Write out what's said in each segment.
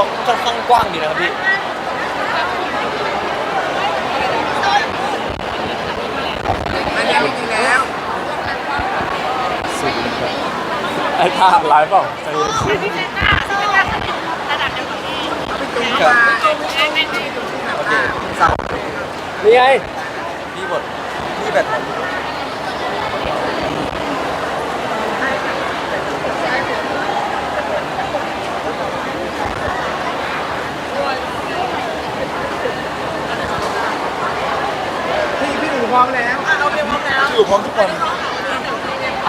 ก็ค่อนข้างกว้างดีนะครับพี่ อันนี้จริงๆแล้วไอ้ท่าไลฟ์เปล่าใจเย็นเขาไปจูงเข้ามาแบบว่าเสานี่ไง พี่บทพี่แบบ พี่พี่อู๋พร้อมแล้วอะเราเตรียมพร้อมแล้วอยู่พร้อมทุกคน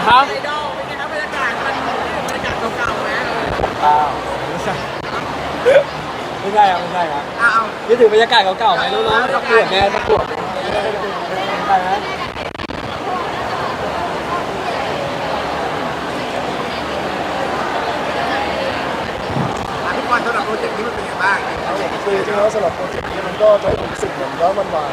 ฮะไอดอลเป็นไงครับบรรยากาศมันบรรยากาศเก่าๆไหมอ้าวไม่ใช่ไม่ใช่ครับไม่ใช่ครับอ้าวนี่ถึงบรรยากาศเก่าๆไหมน้องๆประกวดไงประกวดใช่ไหมอะพี่บอลสำหรับโปรเจกต์นี้มันเป็นยังไงบ้างครับผมคือจริงๆแล้วสำหรับโปรเจกต์นี้มันก็จะให้ผมรู้สึกเหมือนย้อนวันวาน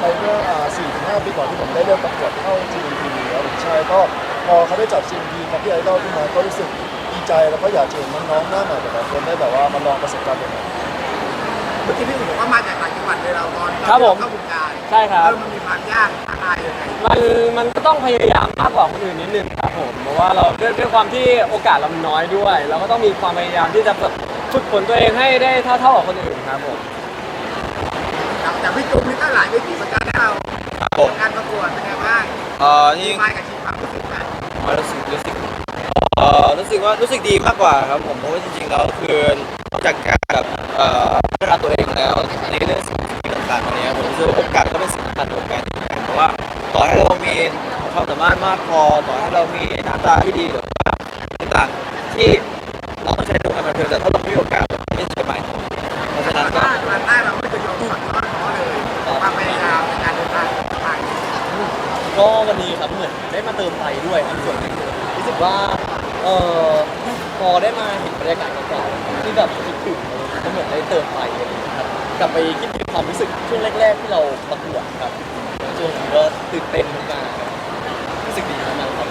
ไปเมื่ออ่า4ถึง5ปีก่อนที่ผมได้เริ่มประกวดเข้า GMT แล้วผมใช่ก็พอเขาได้จับ GMT กับพี่ไอดอลขึ้นมาก็รู้สึกดีใจแล้วก็อยากเชิญน้องๆหน้าใหม่แต่ละคนได้แบบว่ามาลองประสบการณ์ใหม่เมื่อกี้พี่อู๋บอกว่ามาจากต่างจังหวัดเลยเราตอนครับผม เข้าวงการใช่ครับ เออมันมีความยากท้าทายยังไงมันมันก็ต้องพยายามมากกว่าคนอื่นนิดนึงครับผมเพราะว่าเราด้วยด้วยความที่โอกาสเรามันน้อยด้วย เราก็ต้องมีความพยายามที่จะแบบฝึกฝนตัวเองให้ได้เท่าเท่ากับคนอื่นครับผม กับจากพี่จุ๊บนี่ก็หลายเวทีเหมือนกันนะเราครับผมการประกวดเป็นไงบ้างเอ่อนี่มายกับชีความรู้สึกแบบรู้สึกรู้สึกเอ่อรู้สึกว่ารู้สึกดีมากกว่าครับผมเพราะว่าจริงๆแล้วคือนอกจากการแบบเอ่อพัฒนาตัวเองแล้วในเรื่องสิ่งที่ต่างๆเนี่ยผมรู้สึกว่าโอกาสก็เป็นสิ่งสำคัญของการเพราะว่าต่อให้เรามีความสามารถมากพอต่อให้เรามีหน้าตาที่ดีหรือว่าต่างๆที่ ก็วันนี้ครับเหมือนได้มาเติมไฟด้วยครับส่วนหนึ่งรู้สึกว่าเออพอได้มาเห็นบรรยากาศเก่าๆที่แบบคิดถึงก็เหมือนได้เติมไฟอะไรอย่างเงี้ยครับกลับไปคิดถึงความรู้สึกช่วงแรก ๆ ที่เราประกวดครับช่วงนั้นก็ตื่นเต้นมากๆครับรู้สึกดีมากๆครับ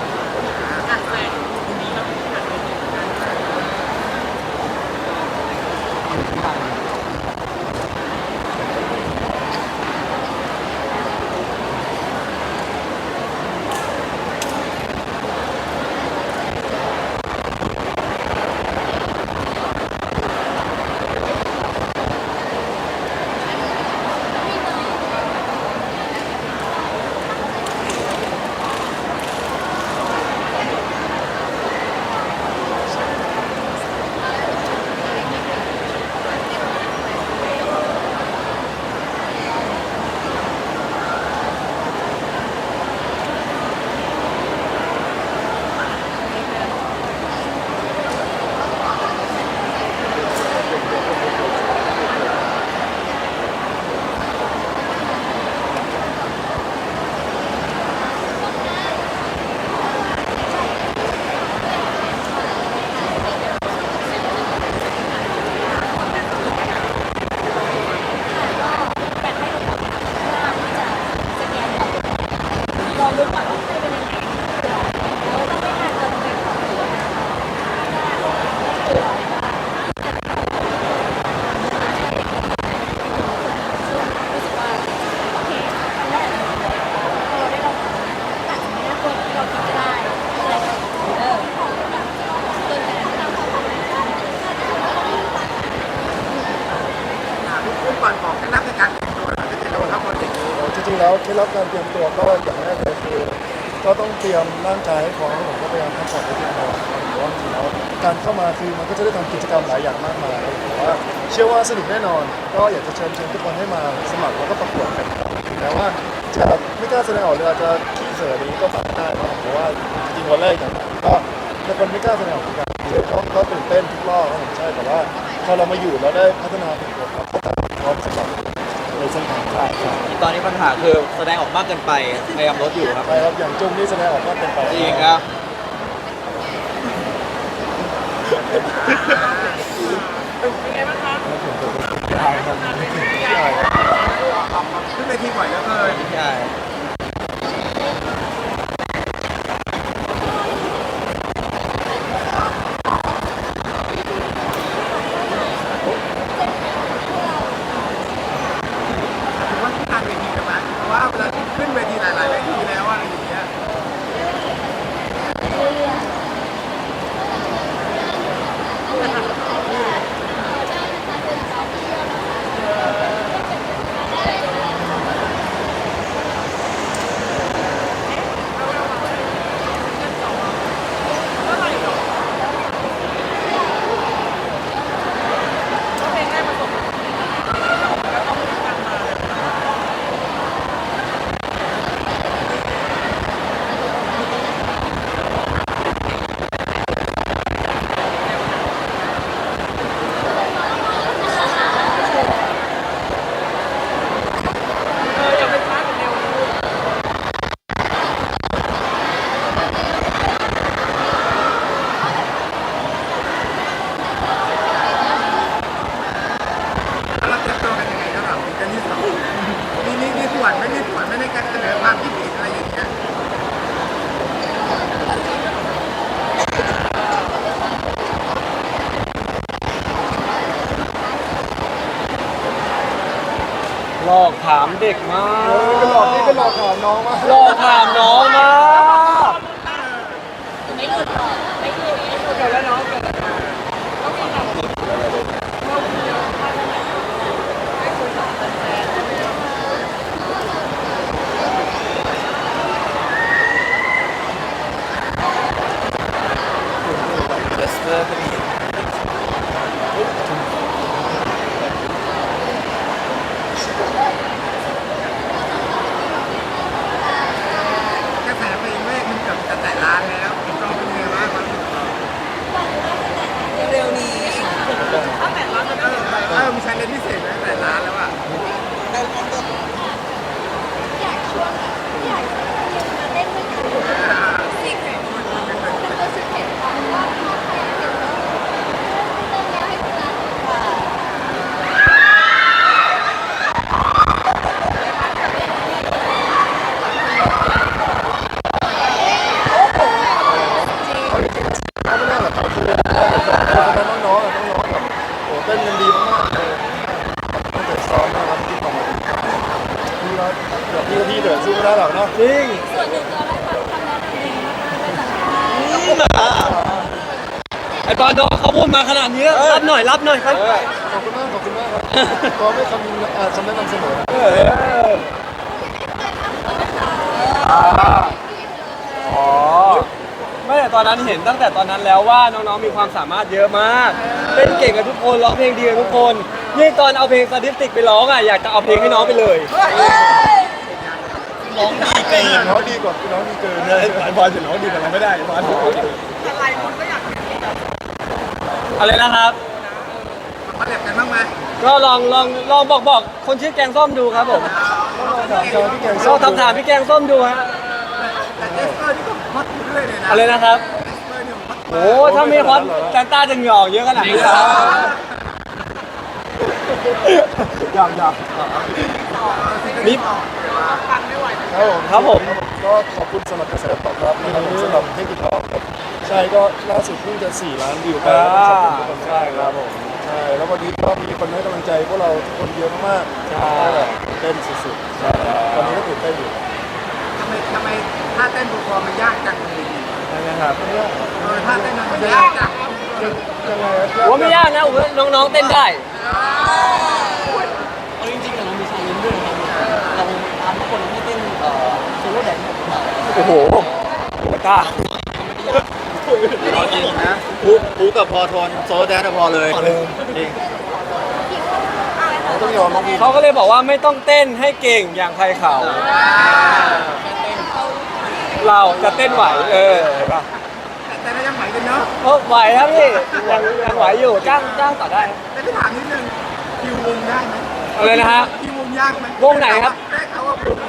พี่ก่อนบอกเคล็ดลับในการเตรียมตัวเราจะเตรียมตัวเข้าโปรเจกต์นี้ จริงๆแล้วเคล็ดลับการเตรียมตัวก็อย่างแรกเลยคือก็ต้องเตรียมร่างกายให้พร้อมผมก็พยายามพักผ่อนให้เพียงพอเพราะว่าจริงแล้วการเข้ามาคือมันก็จะได้ทำกิจกรรมหลายอย่างมากมายแต่ว่าเชื่อว่าสนุกแน่นอน ก็อยากจะเชิญชวนทุกคนให้มาสมัครแล้วก็ประกวดกันแม้ว่าจะไม่กล้าแสดงออกหรือาจจะขี้เขินนี้ก็ฝากได้นะเพราะว่าจริงวันแรกอย่างก็เป็นคนไม่กล้าแสดงออกเหมือนกันก็ก็ตื่นเต้นทุกรอบครับผมใช่แต่ว่าพอเรามาอยู่เราได้พัฒนาฝึกฝนครับก็พร้อมสำหรับใน เส้นทางใช่ใช่ตอนนี้ปัญหาคือแสดงออกมากเกินไปพยายามลดอยู่ครับไปครับอย่างจุ้มนี่แสดงออกว่าเป็นไปจริงครับขึ้นเวทีบ่อยแล้วเลยใช่ ว่าเวลา ขึ้นเวทีหลายๆเวทีแล้วอะไรอย่างเงี้ย แล้วเราเตรียมตัวกันยังไงสำหรับซิงเกิลที่สองมีมีมีส่วนไม่มีส่วนไม่ในการเสนอความคิดเห็นอะไรอย่างเงี้ย หลอก ถามเด็กมากเออก็หลอกนี่ก็หลอกถามน้องว่าหลอกถามน้องมาก เดสเตอร์ก็มี กระแสเพลงแรกมันเกือบจะแตะล้านแล้วเราเป็นยังไงบ้างครับ เร็วนี้ เออมีชาเลนจ์พิเศษไหมแตะล้านแล้วอะ อยากชวนแบบอยากชวนยืนมาเต้นด้วยกันซีเครตเป็นตัวซีเครตเพราะว่าเขาพยายามเก็บเงินเติมแล้วให้คุณรักค่ะ เขาไม่น่าหรอกครับคือคือน้องๆอะน้องๆแบบโอ้เต้นกันดีมากๆเลยตั้งแต่ซ้อมนะครับที่ต่อมาพี่ว่าเดี๋ยวพี่กับพี่เดี๋ยวสู้ไม่ได้หรอกเนาะ จริง ส่วนหนึ่งเราได้ฟังคำแนะนำดี มากเลยจากทางไอตอนน้องเขาพูดมาขนาดนี้รับหน่อยรับหน่อยครับ ขอบคุณมากขอบคุณมากครับก็ไม่คำอ่าคำแนะนำเสมออ๋อไม่แต่ตอนนั้นเห็นตั้งแต่ตอนนั้นแล้วว่าน้องๆมีความสามารถเยอะมากเล่นเก่งกับทุกคนร้องเพลงดีกับทุกคนยิ่งตอนเอาเพลงสถิติกไปร้องอะอยากจะเอาเพลงให้น้องไปเลย ร้องดีเกินน้องดีกว่าน้องดีเกินเนี่ยไอ้บอลจะร้องดีแต่เราไม่ได้บอลอะไรนะครับมาแลบกันบ้างไหมก็ลองลองลองบอกบอกคนชื่อแกงส้มดูครับผมกงลองทำถามพี่แกงส้มดูฮะแต่เอสเตอร์นี่ก็ฮอตอยู่เรื่อยเลยนะอะไรนะครับโอ้ถ้าไม่ฮอตแซนต้าจะเหงาเยอะขนาดนี้เหรออ ยากอยากนี่ครับผมครับผม ก็ขอบคุณสำหรับกระแสตอบรับนะครับผมสำหรับเทคนิคท็อกครับใช่ก็ล่าสุดเพิ่งจะ 4 ล้านวิวไปอ่าขอบคุณทุกคนใช่ครับผมใช่แล้ววันนี้ก็มีคนให้กำลังใจพวกเราทุกคนเยอะมากๆใช่ก็แบบเต้นสุดๆตอนนี้ก็ตื่นเต้นอยู่ทำไมทำไมท่าเต้นบูฟอร์มันยากจังเลยนะครับเออท่าเต้นมันยากจังยังไงครับว่าไม่ยากนะผมว่าน้องๆเต้นได้เอาจริงๆเรามีชาเลนจ์ด้วยนะครับเราตามทุกคนให้เต้นเอ่อโซโล่แดนซ์ โอ้โหกล้าเอาจริงนะปูปูกับพอทนโซลแดนพอเลยจริงเราต้องยอมน้องพีเขาก็เลยบอกว่าไม่ต้องเต้นให้เก่งอย่างใครเขาเราจะเต้นไหวเออเห็นป่ะแต่แต่เรายังไหวกันเนาะเออไหวครับพี่ยังยังไหวอยู่จ้างจ้างต่อได้แต่ที่ถามนิดนึงคิววงได้ไหมอะไรนะฮะคิววงยากไหมวงไหนครับได้เขา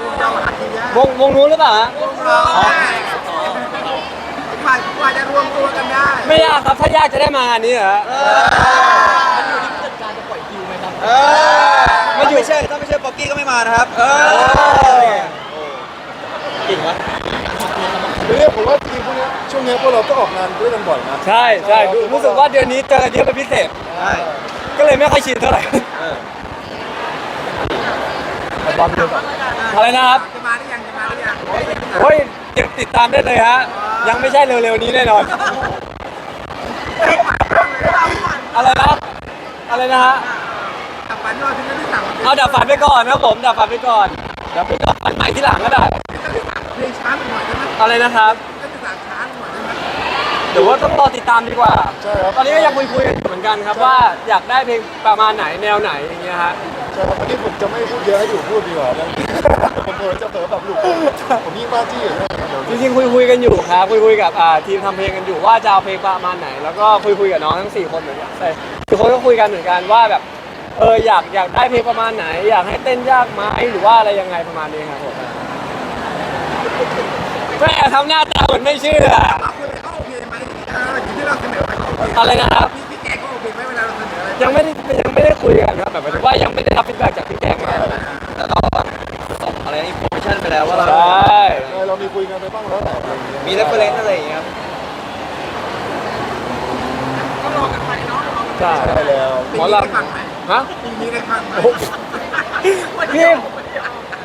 ว่าวงเราหาคิวยากวงวงนู้นหรือเปล่าฮะวงเรากว่ากว่าจะรวมตัวกันได้ ไม่ยากครับถ้ายากจะได้มางานนี้เหรอฮะเออถ้าไม่ใช่ถ้าไม่ใช่ป๊อกกี้ก็ไม่มานะครับ เออเก่งวะคือเนี่ยผมว่าจริงๆพวกเนี้ยช่วงเนี้ยพวกเราก็ออกงานด้วยกันบ่อยนะใช่ใช่รู้รู้สึกว่าเดือนนี้เจอกันเยอะเป็นพิเศษ ใช่ก็เลยไม่ค่อยชินเท่าไหร่แต่บอลเดียวกันเออะไรนะครับจะมาหรือยังจะมาหรือยังโอ้ยติดตามได้เลยฮะ ยังไม่ใช่เร็วๆนี้แน่นอน อะไรนะอะไรนะฮะกับฝันรอถึงที่สามเอาดับฝันไปก่อนนะครับผมดับฝันไปก่อนเดี๋ยวไปดับฝันใหม่ที่หลังก็ได้เพลงช้าหน่อยได้ไหมอะไรนะครับก็จะสามช้าหน่อยได้ไหมเดี๋ยวว่าต้องรอติดตามดีกว่าใช่ครับตอนนี้ก็ยังคุยคุยๆกันอยู่เหมือนกันครับว่าอยากได้เพลงประมาณไหนแนวไหนอย่างเงี้ยฮะ ใช่ครับวันนี้ผมจะไม่พูดเยอะให้อยู่พูดดีกว่าเรื่องนี้ผมเผลอจะเผลอแบบหลุดผมยิ่งบ้าจี้อยู่เนี่ยเดี๋ยวจริงๆคุยคุยๆกันอยู่ครับคุยคุยๆกับอ่าทีมทำเพลงกันอยู่ว่าจะเอาเพลงประมาณไหน แล้วก็คุยคุยๆกับน้องทั้งสี่คนเหมือนกันใช่ทุกคนก็คุยกันเหมือนกันว่าแบบเอออยากอยากได้เพลงประมาณไหน อยากให้เต้นยากไหมหรือว่าอะไรยังไงประมาณนี้ครับผมแม่ทำหน้าตาเหมือนไม่เชื่อเอาคนเขาโอเคไหมเอออยู่ที่เราเสนอไปเขาโอเคอะไรนะครับ พี่พี่แกก็โอเคไหมเวลาเราเสนออะไรยังไม่ได้ยังไม่ได้คุยกันครับแบบหมายถึงว่ายังไม่ได้รับ มีเรฟเฟรนซ์อะไรอย่างเงี้ยครับก็รอกันไปเนาะรอกันใช่ใช่แล้วหมอลได้ฟังไหมำฮะปีนี้ได้ฟังไหมพี่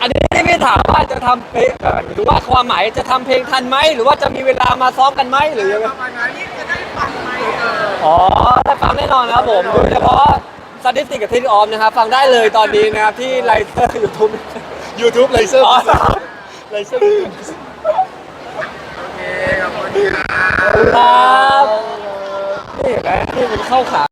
อันนี้พี่ไม่ถามว่าจะทำเพลงเอ่อหรือว่าความหมายจะทำเพลงทันไหมหรือว่าจะมีเวลามาซ้อมกันไหมหรือยังไง ประมาณนี้จะได้ฟังไหมเอออ๋อได้ฟังแน่นอนนะครับผม โดยเฉพาะสถิติกับทิศออมนะครับ ฟังได้เลยตอนนี้นะครับ ที่ไลฟ์ยูทูบยูทูบไลเซอร์อ๋อไลเซอร์ โอเคขอบคุณครับ ครับนี่เห็นไหมนี่มันเข้าขา